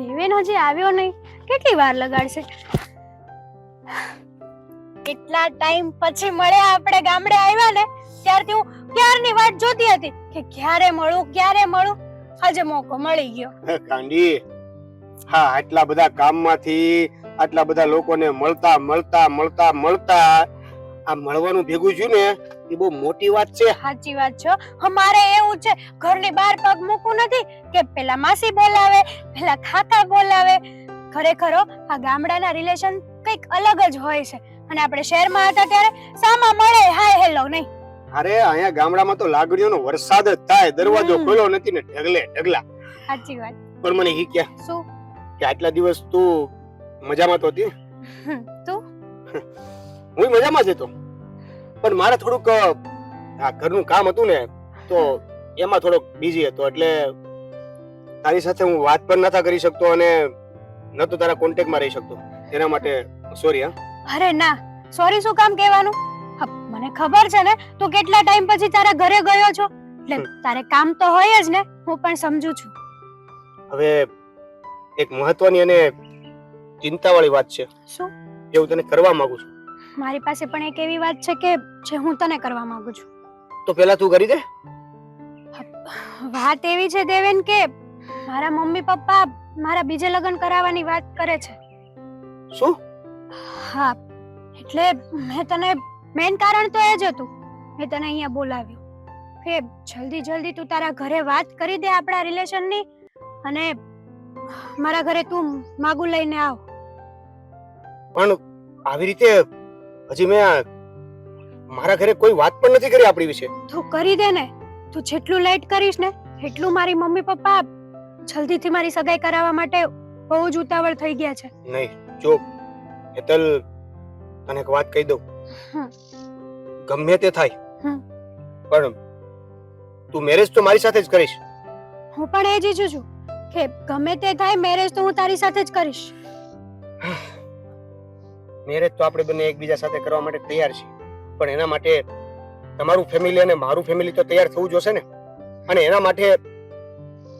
દેવેન હજી આવ્યો નહીં. કેટલી વાર લગાડશે? કેટલા ટાઈમ પછી મળ્યા આપણે ગામડે આવ્યા ને ત્યારથી હું ક્યારની વાત જોતી હતી કે ક્યારે મળું ક્યારે મળું? આજે મોકો મળી ગયો. કાંડી હા આટલા બધા કામમાંથી આટલા બધા લોકોને મળતા મળતા મળતા મળતા આ મળવાનું ભેગું થયું ને એ બહુ મોટી વાત છે. સાચી વાત છે અમારે એવું છે ઘરની બહાર પગ મૂકવું નથી કે પેલા માસી બોલાવે પેલા કાકા બોલાવે. ખરેખર આ ગામડાના રિલેશન કંઈક અલગ જ હોય છે. અને આપણે શહેરમાં હતા ત્યારે સામા મળે હાય હેલો નહીં. અરે અહીંયા ગામડામાં તો લાગણીઓનો વરસાદ જ થાય. દરવાજો ખોલો નથી ને ઢગલે ઢગલા. સાચી વાત. પણ મને ઈ કે શું? કે આટલા દિવસ તું મજામાં તો હતી? તું? હું મજામાં જ હતો. પણ મારે થોડુંક આ ઘરનું કામ હતું ને તો એમાં થોડોક બિઝી હતો. એટલે તારી સાથે હું વાત પણ નતા કરી શકતો અને નતો તારા કોન્ટેક્ટમાં રહી શકતો. એના માટે સોરી હા. અરે ના સોરી શું કામ કહેવાનું? મને ખબર છે ને તું કેટલા ટાઈમ પછી તારા ઘરે ગયો છો? એટલે તારે કામ તો હોય જ ને હું પણ સમજુ છું. હવે એક મહત્વની અને ચિંતાવાળી વાત છે. શું? જે હું તને કરવા માંગુ છું. મારી પાસે પણ એક એવી વાત છે કે જે હું તને કરવા માંગુ છું. તો પહેલા તું કરી દે. વાત એવી છે દેવેન કે મારા મમ્મી પપ્પા મારા બીજે લગ્ન કરાવવાની વાત કરે છે. શું? હા એટલે મેં તને મેન કારણ તો એ જ હતું. મેં તને અહીંયા બોલાવ્યો કે જલ્દી જલ્દી તું તારા ઘરે વાત કરી દે આપણા રિલેશનની અને મારા ઘરે તું માગું લઈને આવ. પણ આવી રીતે હજી મેં મારા ઘરે કોઈ વાત પણ નથી કરી આપણી વિશે. તું કરી દે ને. તું જેટલું લેટ કરીશ ને એટલું મારી મમ્મી પપ્પા જલ્દીથી મારી સગાઈ કરાવવા માટે બહુ જ ઉતાવળ થઈ ગયા છે. નહીં જો હેતલ તને એક વાત કહી દઉં. ગમે તે થાય. પણ તું મેરેજ તો મારી સાથે જ કરીશ. હું પણ એ જ ઈચ્છું છું કે ગમે તે થાય મેરેજ તો હું તારી સાથે જ કરીશ. મેરેજ તો આપણે બંને એકબીજા સાથે કરવા માટે તૈયાર છીએ. પણ એના માટે તમારું ફેમિલી અને મારું ફેમિલી તો તૈયાર થવું જોશે ને? અને એના માટે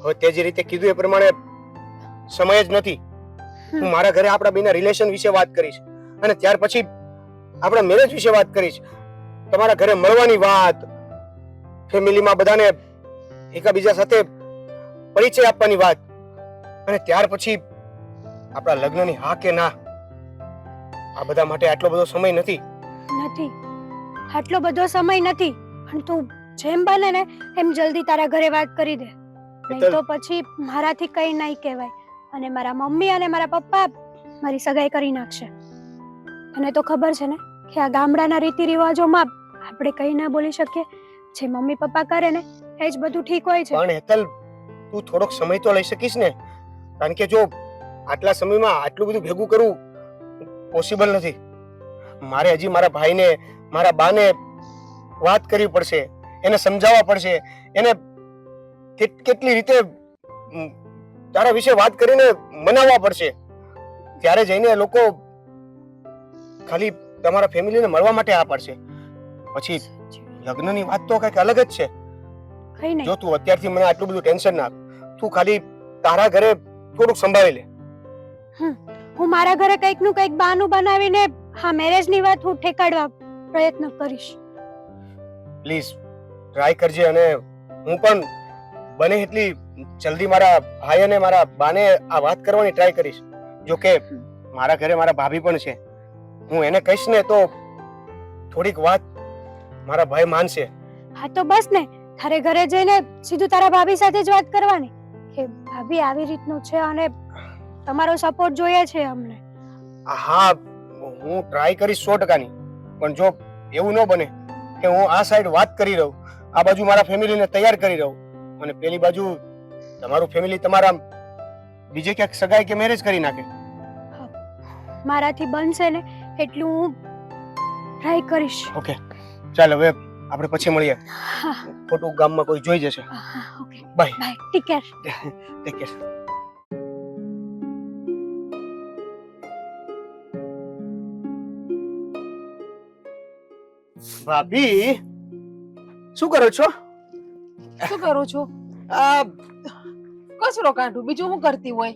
હવે તે જે રીતે કીધું એ પ્રમાણે સમય જ નથી. હું મારા ઘરે આપણા બેના રિલેશન વિશે વાત કરીશ. અને ત્યાર પછી આપણા મેરેજ વિશે વાત કરીશ. તમારા ઘરે મળવાની વાત ફેમિલીમાં બધાને એકબીજા સાથે પરિચય આપવાની વાત. અને ત્યાર પછી આપણા લગ્નની હા કે ના આ બધા માટે આટલો બધો સમય નથી. નથી. આટલો બધો સમય નથી. પણ તું જેમ બને ને એમ જલ્દી તારા ઘરે વાત કરી દે. નહીં તો પછી મારાથી કઈ નહીં કહેવાય. અને મારા મમ્મી અને મારા પપ્પા મારી સગાઈ કરી નાખશે. તને તો ખબર છે ને કે આ ગામડાના રીતિ રિવાજોમાં આપણે કઈ ના બોલી શકીએ. જે મમ્મી પપ્પા કરે ને એ જ બધું ઠીક હોય છે. પણ હેતલ તું થોડોક સમય તો લઈ શકીશ ને. કારણ કે જો આટલા સમયમાં આટલું બધું ભેગું કરવું પોસિબલ નથી. મારે હજી મારા ભાઈને મારા બાને વાત કરવી પડશે એને સમજાવવા પડશે એને કેટ- કેટલી રીતે તારા વિશે વાત કરીને મનાવવા પડશે. ત્યારે જઈને લોકો ખાલી તમારા ફેમિલીને મળવા માટે આ પડશે. પછી લગ્નની વાત તો કંઈક અલગ જ છે. કઈ નહીં. જો તું અત્યારથી મને આટલું બધું ટેન્શન ના તું ખાલી તારા ઘરે થોડુંક સંભાળી લે. હું મારા ઘરે કંઈકનું કંઈક બહાનું બનાવીને હા મેરેજની વાત હું ઠેકાડવા પ્રયત્ન કરીશ. પ્લીઝ ટ્રાય કરજે અને હું પણ બને એટલી જલ્દી મારા ભાઈ અને મારા બાને આ વાત કરવાની ટ્રાય કરીશ. જો કે મારા ઘરે મારા ભાભી પણ છે. હું એને કહીશ ને તો થોડીક વાત મારા ભાઈ માનશે. હા તો બસ ને તારે ઘરે જઈને સીધું તારા ભાભી સાથે જ વાત કરવાની. કે ભાભી આવી રીતનું છે અને તમારો સપોર્ટ જોઈએ છે અમને. હા હું ટ્રાય કરીશ સો ટકાની. પણ જો એવું ન બને કે હું આ સાઈડ વાત કરી રહું આ બાજુ મારા ફેમિલીને તૈયાર કરી રહું અને પેલી બાજુ તમારું ફેમિલી તમારા બીજે ક્યાંક સગાઈ કે મેરેજ કરી નાખે. મારાથી બનશે ને એટલું હું ટ્રાય કરીશ. ઓકે ચાલ હવે આપણે પછી મળીએ. ખોટું ગામમાં કોઈ જોઈ જશે. Bye bye take care take care ભાભી શું કરો છો? શું કરો છો? આ કચરો કાઢું બીજું હું કરતી હોય?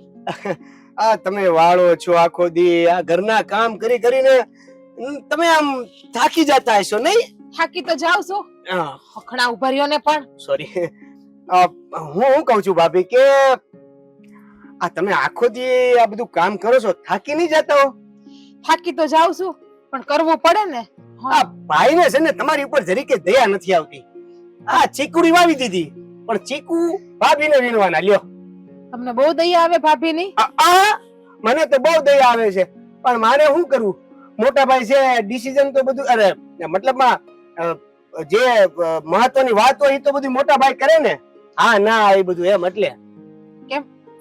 આ તમે વાળો છો આખો દી આ ઘરના કામ કરી કરીને તમે આમ થાકી જતા હશો નહીં? થાકી તો જાવ છો. હખણા ઊભા રહ્યો ને પણ. સોરી હું હું કહું છું ભાભી કે આ તમે આખો દી આ બધું કામ કરો છો થાકી નહીં જતા હો? થાકી તો જાવ છું પણ કરવું પડે ને. આ ભાઈને છે ને તમારી ઉપર જરીકે દયા નથી આવતી. આ ચીકુડી વાવી દીધી પણ ચીકુ ભાભીને વીણવાના લ્યો. તમને બહુ દયા આવે ભાભીની? આ મને તો બહુ દયા આવે છે. પણ મારે શું કરવું? મોટા ભાઈ છે ડિસિઝન તો બધું અરે મતલબમાં જે મહત્વની વાત હોય એ તો બધું મોટા ભાઈ કરે ને. હા ના એ બધું એમ એટલે.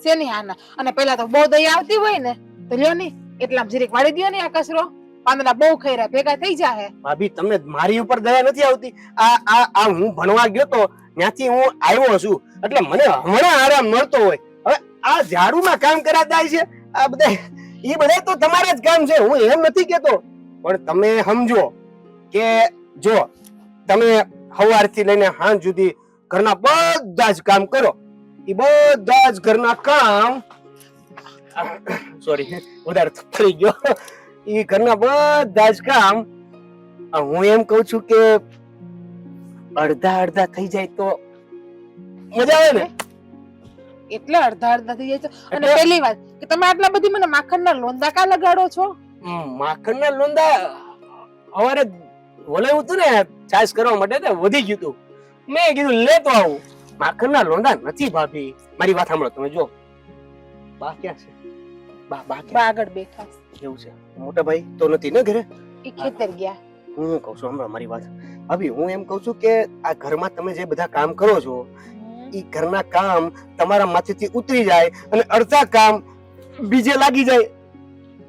શેની હાના અને પેલા તો બહુ દયા આવતી હોય ને તો લ્યો ની એટલામાં જરીક વાળી દ્યો ને આ કચરો. પાંદડા બહુ ખૈરા ભેગા થઈ જાહે. ભાભી તમને મારી ઉપર દયા નથી આવતી? આ આ આ હું ભણવા ગયો તો ત્યાંથી હું આવ્યો છું. એટલે મને હમણાં આરામ મળતો હોય. હવે આ ઝાડુમાં કામ કરાતા છે આ બધા એ બધા તો તમારા જ કામ છે. હું એમ નથી કેતો. પણ તમે સમજો કે જો તમે સવારથી લઈને સાંજ સુધી ઘરના બધા જ કામ કરો. એ બધા જ ઘરના કામ સોરી વધારે થઈ ગયો. એ ઘરના બધા જ કામ હું એમ કહું છું કે અડધા અડધા થઈ જાય તો મજા આવે ને? એટલે અડધા અડધા થઈ જાય તો અને પહેલી વાત કે તમે આટલા બધી મને માખણના લોંદા કા લગાડો છો? માખણ ના લોંદા સવારે વલાયું હતું ને છાશ કરવા માટે ને વધી ગયું હતું મેં કીધું લે તો આવું. માખણના લોંદા નથી ભાભી. મારી વાત સાંભળો તમે જો બા ક્યાં છે? બા બા બા આગળ બેઠા. એવું છે? મોટા ભાઈ તો નથી ને ઘરે? એ ખેતર ગયા. હું શું કહું છું હમણાં મારી વાત. ભાભી હું એમ કહું છું કે આ ઘરમાં તમે જે બધા કામ કરો છો એ ઘરના કામ તમારા માથેથી ઉતરી જાય અને અડધા કામ બીજે લાગી જાય.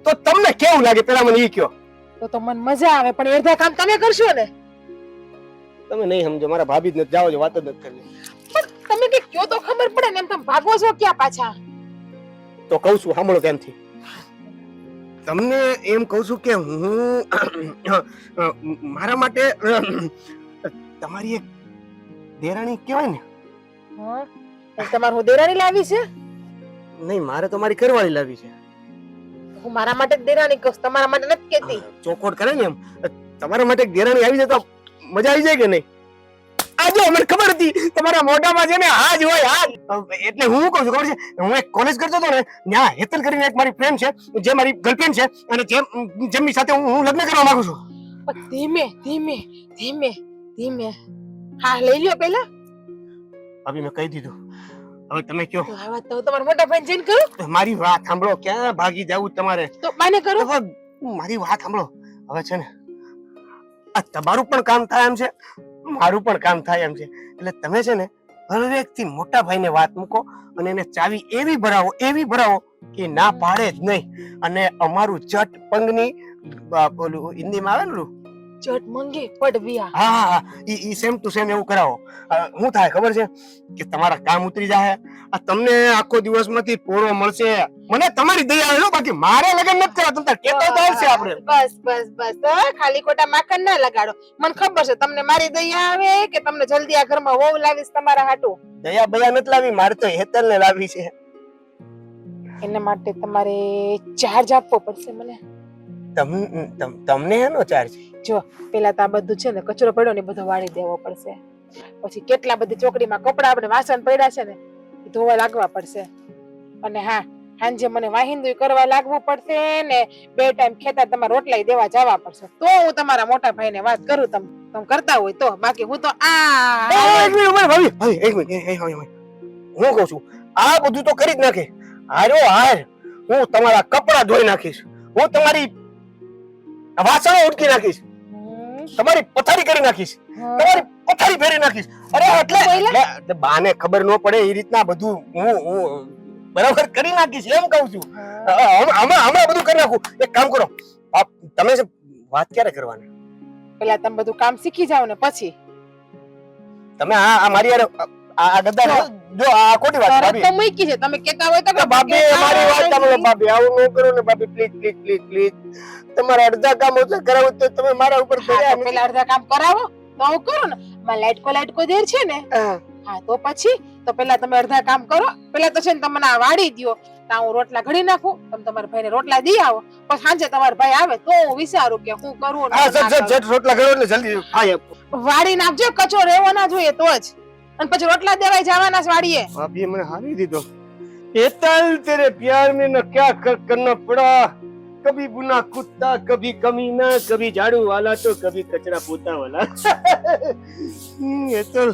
તો તમને કેવું લાગે? પેલા મને એ કયો તો તો મને મજા આવે પણ અડધા કામ તમે કરશો ને? તમે નહીં સમજો મારા ભાભી જ નથી જાઓ વાત જ નથી કરવી. તમે કે કયો તો ખબર પડે ને એમ તમે ભાગો છો ક્યાં પાછા? તો કહું છું સાંભળો ત્યાંથી તમને એમ કહું છું કે હું મારા માટે તમારી એક દેરાણી કહેવાય ને. હા? તમારે હું દેરાણી લાવી છે? નહીં મારે તો મારી ઘરવાળી લાવી છે. હું મારા માટે દેરાણી કહું તમારા માટે નથી કેતી ચોકોટ કરે ને એમ. તમારા માટે દેરાણી આવી જાય તો મજા આવી જાય કે નહીં? આ જો મને ખબર હતી તમારા મોઢામાં છે ને આજ હોય આજ એટલે હું કહું છું ખબર છે? હું એક કોલેજ કરતો હતો ને ત્યાં હેતલ કરીને એક મારી ફ્રેન્ડ છે જે મારી ગર્લફ્રેન્ડ છે અને જેમ જેમની સાથે હું લગ્ન કરવા માંગુ છું. ધીમે ધીમે ધીમે ધીમે. હા લઈ લ્યો પેલા અભી મેં કહી દીધું. હવે તમે કયો આ વાત તો તમારા મોટા ભાઈ જઈને કરું મારી વાત સાંભળો ક્યાં ભાગી જવું તમારે? તો માને કરો. મારી વાત સાંભળો. હવે છે ને આ તમારું પણ કામ થાય એમ છે. મારું પણ કામ થાય એમ છે. એટલે તમે છે ને હરેકથી મોટા ભાઈને વાત મૂકો અને એને ચાવી એવી ભરાવો એવી ભરાવો કે ના પાડે જ નહીં. અને અમારું ચટ પંગની હિન્દીમાં આવે ને ચટ મંગી પડવિયા. હા હા ઈ ઈ સેમ ટુ સેમ એવું કરાવો. હું થાય ખબર છે? કે તમારા કામ ઉતરી જાય આ તમને આખો દિવસમાંથી પોરો મળશે. મને તમારી દયા આવે બાકી મારે લગન નથી કરવા તમને તાર તો આવશે આપણે. બસ બસ બસ. ખાલી ખોટા માખણ ના લગાડો. મને ખબર છે તમને મારી દયા આવે કે તમને જલ્દી આ ઘરમાં વહુ લાવીશ તમારા હાટુ? દયા બયા નથી લાવી મારે તો હેતલ ને લાવી છે. એના માટે તમારે ચાર્જ આપવો પડશે મને. તમ- તમ- તમને એનો ચાર્જ પેલા તો આ બધું છે ને કચરો પડ્યો ને બધો વાળી દેવો પડશે. પછી કેટલા બધી ચોકડીમાં કપડા આપણે વાસણ પડ્યા છે ને ધોવા લાગવા પડશે. અને હા સાંજે મને વાહિંદુ કરવા લાગવું પડશે ને, બે ટાઈમ ખેતર તમારે રોટલાઈ દેવા જવા પડશે. તો હું તમારા મોટા ભાઈને વાત કરું તમ, તમે કરતા હોય તો, બાકી હું તો આ એક મિનિટ હું કહું છું, આ બધું તો કરી જ નાખે. હારો, હાર, હું તમારા કપડા ધોઈ નાખીશ. હું તમારી વાસણો ઉટકી નાખીશ. તમારી પથારી કરી નાખીશ. તમારી પથારી ફેરી નાખીશ. અરે એટલે બાને ખબર ન પડે એ રીતના બધું હું હું બરાબર કરી નાખીશ એમ કહું છું. આમાં હમણાં બધું કરી નાખું. એક કામ કરો. આપ તમે વાત ક્યારે કરવાની? પેલા તમે બધું કામ શીખી જાવ ને પછી. તમે આ આ મારી આ આ ગદ્દાર જો આ ખોટી વાત ભાભી. તો મૂકી છે તમે કેતા હોય તો ભાભી મારી વાત સાંભળો ભાભી આવું ન કરો ને ભાભી પ્લીઝ પ્લીઝ પ્લીઝ પ્લીઝ તમારા અડધા કામ ઓછા કરાવો તો તમે મારા ઉપર કર્યા પેલા અડધા કામ કરાવો તો હું કરું ને. માં લાઈટ કો લાઈટ કો દેર છે ને. હા. તો પછી તો પેલા તમે અડધા કામ કરો પેલા તો છે ને તમને આ વાડી દ્યો. તો હું રોટલા ઘડી નાખું તમે તમારા ભાઈને રોટલા દઈ આવો. પછી સાંજે તમારો ભાઈ આવે તો હું વિચારું કે હું કરું હા જટ જટ રોટલા ઘડો એટલે જલ્દી ખાય કરું. વાડી નાખજો કચો રહેવો ના જોઈએ તો જ. અને પછી રોટલા દેવાય જવાના વાડીએ. ભાભીએ મને હારી દીધો. એતલ તેરે પ્યાર મે ન ક્યા કર કરના પડા. કભી બુના કુત્તા કભી કમીના કભી ઝાડુ વાલા તો કભી કચરા પોતા વાલા એતલ